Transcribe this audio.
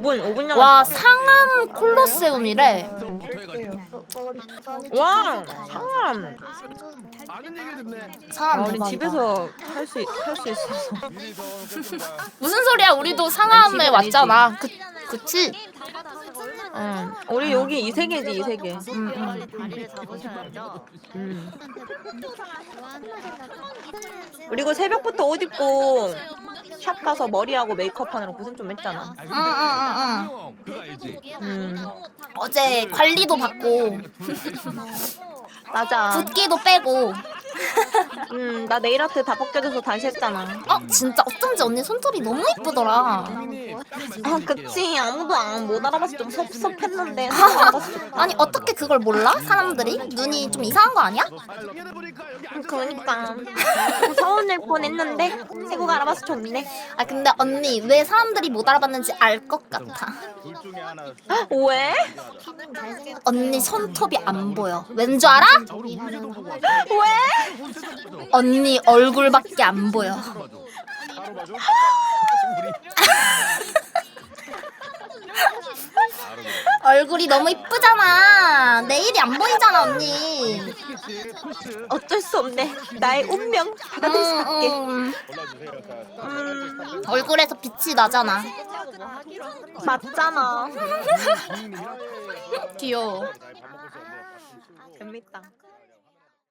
5분 5분 남았어. 와 상암 콜로세움이래. 와 상암. 아는 듣네. 아, 상암 우리 대박이다. 집에서 할 수 할 수 있어서. 무슨 소리야? 우리도 상암에 집은 왔잖아. 그 그치? 응. 우리 여기 이 세계지 이 세계. 음, 음. 다리를 잡으셔야죠. 음. 그리고 새벽부터 옷 입고 샵 가서 머리하고 메이크업 하느라 고생 좀 했잖아. 응, 응, 응, 그거 알지? 음. 어제 관리도 받고 맞아. 붓기도 빼고. 음, 나 네일 아트 다 벗겨져서 다시 했잖아. 어 진짜 어쩐지 언니 손톱이 너무 이쁘더라. 아, 그치. 아무도 안, 못 알아봐서 좀 섭섭했는데. 아니 어떻게 그걸 몰라? 사람들이 눈이 좀 이상한 거 아니야? 그러니까. 서운할 뻔 했는데, 세구가 알아봐서 좋네. 아 근데 언니 왜 사람들이 못 알아봤는지 알 것 같아. 왜? 언니 손톱이 안 보여. 왠 줄 알아? 왜? 언니 얼굴밖에 안 보여. 얼굴이 너무 이쁘잖아. 안 보이잖아 언니. 어쩔 수 없네. 나의 운명 받아들일 수밖에. 음, 음. 음, 얼굴에서 빛이 나잖아. 맞잖아. 귀여워. 재밌다.